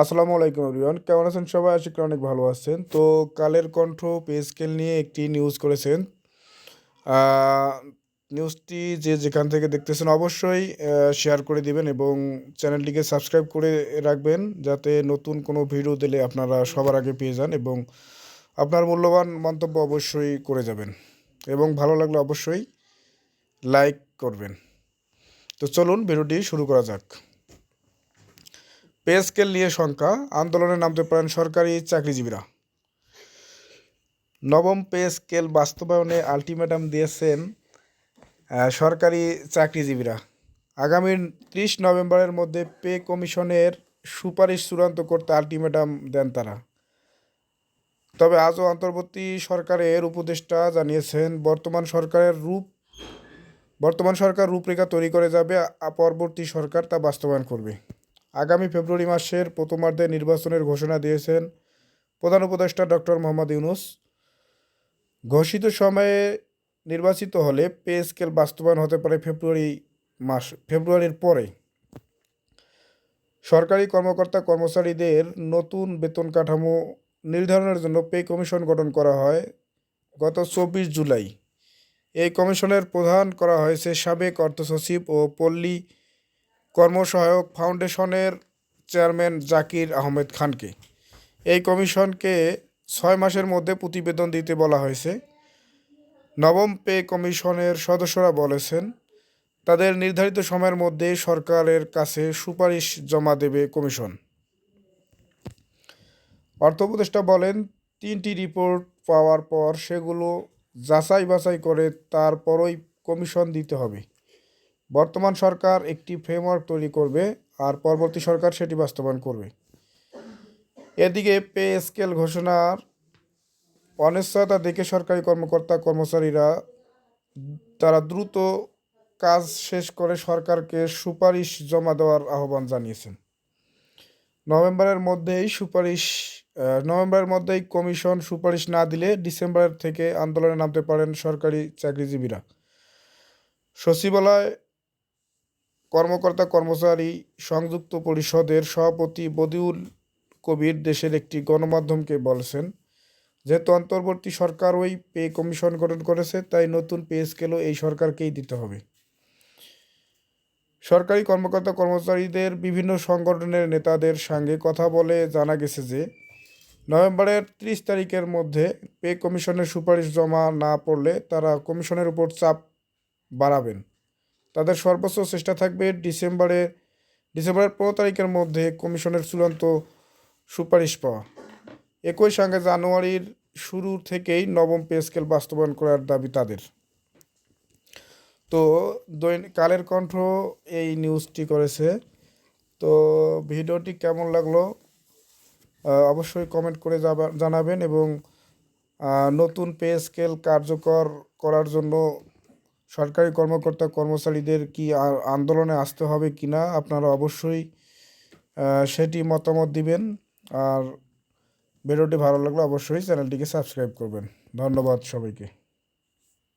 আসসালামু আলাইকুম এভরিওয়ান কেমন আছেন সবাই? আশা করি অনেক ভালো আছেন। তো কালের কণ্ঠ পে স্কেল নিয়ে একটি নিউজ করেছেন। নিউজটি যে যেখান থেকে দেখতেছেন অবশ্যই শেয়ার করে দিবেন এবং চ্যানেলটিকে সাবস্ক্রাইব করে রাখবেন যাতে নতুন কোনো ভিডিও দিলে আপনারা সবার আগে পেয়ে যান এবং আপনার মূল্যবান মন্তব্য অবশ্যই করে যাবেন। এবং ভালো লাগলে অবশ্যই লাইক করবেন। তো চলুন ভিডিওটি শুরু করা যাক। পে স্কেল নিয়ে শঙ্কা আন্দোলনে নামতে পারেন সরকারি চাকরিজীবীরা। নবম পে স্কেল বাস্তবায়নে আলটিমেটাম দিয়েছেন সরকারি চাকরিজীবীরা। আগামী ত্রিশ নভেম্বরের মধ্যে পে কমিশনের সুপারিশ চূড়ান্ত করতে আলটিমেটাম দেন তারা। তবে আজও অন্তর্বর্তী সরকারের উপদেষ্টা জানিয়েছেন, বর্তমান সরকারের রূপ, বর্তমান সরকার রূপরেখা তৈরি করে যাবে পরবর্তী সরকার তা বাস্তবায়ন করবে। আগামী ফেব্রুয়ারি মাসের প্রথমার্ধে নির্বাচনের ঘোষণা দিয়েছেন প্রধান উপদেষ্টা ডক্টর মোহাম্মদ ইউনুস। ঘোষিত সময়ে নির্বাচিত হলে পে স্কেল বাস্তবায়ন হতে পারে ফেব্রুয়ারি মাস, ফেব্রুয়ারির পরে। সরকারি কর্মকর্তা কর্মচারীদের নতুন বেতন কাঠামো নির্ধারণের জন্য পে কমিশন গঠন করা হয় গত চব্বিশ জুলাই। এই কমিশনের প্রধান করা হয়েছে সাবেক অর্থ সচিব ও পল্লী কর্মসহায়ক ফাউন্ডেশনের চেয়ারম্যান জাকির আহমেদ খানকে। এই কমিশনকে ছয় মাসের মধ্যে প্রতিবেদন দিতে বলা হয়েছে। নবম পে কমিশনের সদস্যরা বলেছেন, তাদের নির্ধারিত সময়ের মধ্যে সরকারের কাছে সুপারিশ জমা দেবে কমিশন। অর্থ উপদেষ্টা বলেন, তিনটি রিপোর্ট পাওয়ার পর সেগুলো যাচাই বাছাই করে তারপরই কমিশন দিতে হবে। বর্তমান সরকার একটি ফ্রেমওয়ার্ক তৈরি করবে আর পরবর্তী সরকার সেটি বাস্তবায়ন করবে। এদিকে পে স্কেল ঘোষণার অনিশ্চয়তা দেখে সরকারি কর্মকর্তা, কর্মচারীরা তারা দ্রুত কাজ শেষ করে সরকারকে সুপারিশ জমা দেওয়ার আহ্বান জানিয়েছেন। নভেম্বরের মধ্যেই সুপারিশ নভেম্বরের মধ্যেই কমিশন সুপারিশ না দিলে ডিসেম্বরের থেকে আন্দোলনে নামতে পারেন সরকারি চাকরিজীবীরা। সচিবালয় কর্মকর্তা কর্মচারী সংযুক্ত পরিষদের সভাপতি বদিউল কবির দেশের একটি গণমাধ্যমকে বলেছেন, যেহেতু অন্তর্বর্তী সরকার ওই পে কমিশন গঠন করেছে, তাই নতুন পে স্কেলও এই সরকারকেই দিতে হবে। সরকারি কর্মকর্তা কর্মচারীদের বিভিন্ন সংগঠনের নেতাদের সঙ্গে কথা বলে জানা গেছে যে, নভেম্বরের ত্রিশ তারিখের মধ্যে পে কমিশনের সুপারিশ জমা না পড়লে তারা কমিশনের উপর চাপ বাড়াবেন। তাদের সর্বোচ্চ চেষ্টা থাকবে ডিসেম্বরে, ডিসেম্বরের পনেরো তারিখের মধ্যে কমিশনের চূড়ান্ত সুপারিশ পাওয়া। একই সঙ্গে জানুয়ারির শুরু থেকেই নবম পে স্কেল বাস্তবায়ন করার দাবি তাদের। তো দৈনিক কালের কণ্ঠ এই নিউজটি করেছে। তো ভিডিওটি কেমন লাগল অবশ্যই কমেন্ট করে জানাবেন এবং নতুন পে স্কেল কার্যকর করার জন্য সরকারি কর্মকর্তা কর্মচারীদের কি আন্দোলনে আসতে হবে কি না, আপনারা অবশ্যই সেটি মতামত দিবেন। আর ভিডিওটি ভালো লাগলে অবশ্যই চ্যানেলটিকে সাবস্ক্রাইব করবেন। ধন্যবাদ সবাইকে।